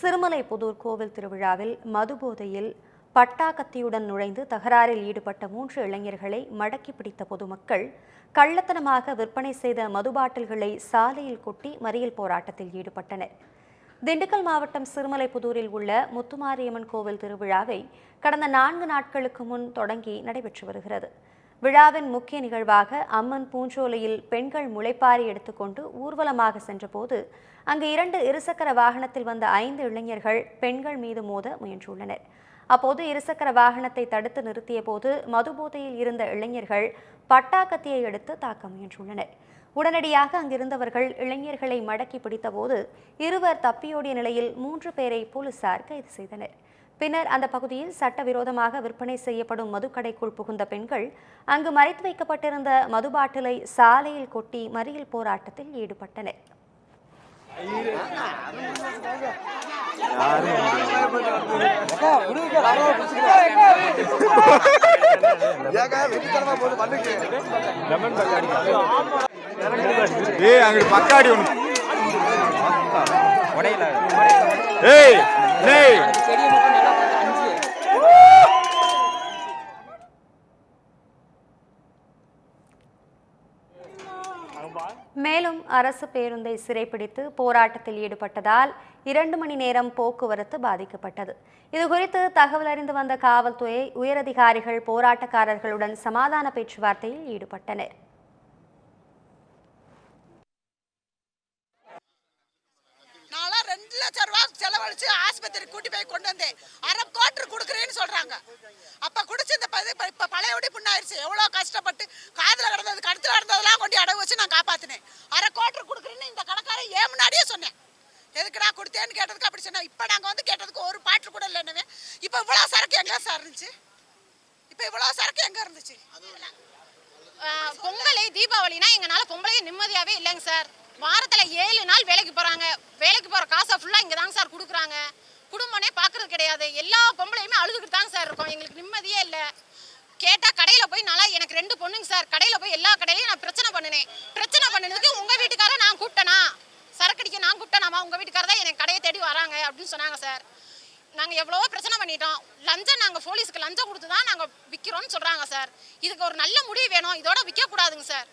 சிறுமலைப்புதூர் கோவில் திருவிழாவில் மதுபோதையில் பட்டாக்கத்தியுடன் நுழைந்து தகராறில் ஈடுபட்ட மூன்று இளைஞர்களை மடக்கி பிடித்த பொதுமக்கள் கள்ளத்தனமாக விற்பனை செய்த மது பாட்டில்களை சாலையில் கொட்டி மறியல் போராட்டத்தில் ஈடுபட்டனர். திண்டுக்கல் மாவட்டம் சிறுமலைப்புதூரில் உள்ள முத்துமாரியம்மன் கோவில் திருவிழாவை கடந்த நான்கு நாட்களுக்கு முன் தொடங்கி நடைபெற்று வருகிறது. விழாவின் முக்கிய நிகழ்வாக அம்மன் பூஞ்சோலையில் பெண்கள் முளைப்பாரி எடுத்துக்கொண்டு ஊர்வலமாக சென்றபோது அங்கு இரண்டு இருசக்கர வாகனத்தில் வந்த ஐந்து இளைஞர்கள் பெண்கள் மீது மோத முயன்றுள்ளனர். அப்போது இருசக்கர வாகனத்தை தடுத்து நிறுத்திய போது மதுபோதையில் இருந்த இளைஞர்கள் பட்டாக்கத்தியை எடுத்து தாக்க முயன்றுள்ளனர். உடனடியாக அங்கிருந்தவர்கள் இளைஞர்களை மடக்கி பிடித்தபோது இருவர் தப்பியோடிய நிலையில் மூன்று பேரை போலீசார் கைது செய்தனர். பின்னர் அந்த பகுதியில் சட்டவிரோதமாக விற்பனை செய்யப்படும் மதுக்கடைக்குள் புகுந்த பெண்கள் அங்கு மறைத்து வைக்கப்பட்டிருந்த மது பாட்டிலை சாலையில் கொட்டி மறியல் போராட்டத்தில் ஈடுபட்டனர். ஏய் அங்கிட்டு பக்காடி ஒன்று ஏய் ஏய். மேலும் அரசு பேருந்தை சிறைப்பிடித்து போராட்டத்தில் ஈடுபட்டதால் இரண்டு மணி நேரம் போக்குவரத்து பாதிக்கப்பட்டது. இதுகுறித்து தகவல் அறிந்து வந்த காவல்துறை உயரதிகாரிகள் போராட்டக்காரர்களுடன் சமாதான பேச்சுவார்த்தையில் ஈடுபட்டனர். ரூபா ஆஸ்பத்திரி கூட்டி போய் கொண்டு வந்தேன். அரை கோட்டர் கொடுக்குறேன்னு சொல்றாங்க. அப்ப குடிச்சு இந்த இப்ப- பழைய பழையபடி புண்ணாயிருச்சு. எவ்வளவு கஷ்டப்பட்டு காதுல கிடந்தது கழுத்துல கிடந்ததெல்லாம் கொண்டு அடகு வச்சு நான் காப்பாத்தினேன். அரை கோட்டர் கொடுக்குறேன்னு இந்த கடைக்காரன் ஏன் முன்னாடியே சொன்னேன். எதுக்குடா கொடுத்தேன்னு கேட்டதுக்கு அப்படி சொன்னேன். இப்ப நாங்க வந்து கேட்டதுக்கு ஒரு பாட்டு கூட இல்லைன்னு இப்போ இப்ப இவ்வளவு சரக்கு எங்க சார் இருந்துச்சு? இப்ப இவ்வளவு சரக்கு எங்க இருந்துச்சு? பொங்கலை தீபாவளினா எங்களால் பொம்பளையே நிம்மதியாவே இல்லைங்க சார் வாரத்தில் ஏழு நாள் வேலைக்கு போகிறாங்க வேலைக்கு போகிற காசை ஃபுல்லாக இங்கே தாங்க சார் கொடுக்குறாங்க. குடும்பமே பார்க்குறது கிடையாது. எல்லா பொம்பளையுமே அழுதுகிட்டு தாங்க சார் இருக்கோம். எங்களுக்கு நிம்மதியே இல்லை. கேட்டால் கடையில் போய் நல்லா எனக்கு ரெண்டு பொண்ணுங்க சார் கடையில் போய் எல்லா கடையிலையும் நான் பிரச்சனை பண்ணினேன். பிரச்சனை பண்ணதுக்கு உங்கள் வீட்டுக்கார நான் கூப்பிட்டேனா? சரக்கடிக்க நான் கூப்பிட்டேனாமா உங்கள் வீட்டுக்காரர் தான் எனக்கு கடையை தேடி வராங்க அப்படின்னு சொன்னாங்க சார் நாங்கள் எவ்வளவோ பிரச்சனை பண்ணிட்டோம். லஞ்சம் நாங்கள் போலீஸுக்கு லஞ்சம் கொடுத்து தான் நாங்கள் விற்கிறோம்னு சொல்கிறாங்க சார் இதுக்கு ஒரு நல்ல முடிவு வேணும். இதோட விற்கக்கூடாதுங்க சார்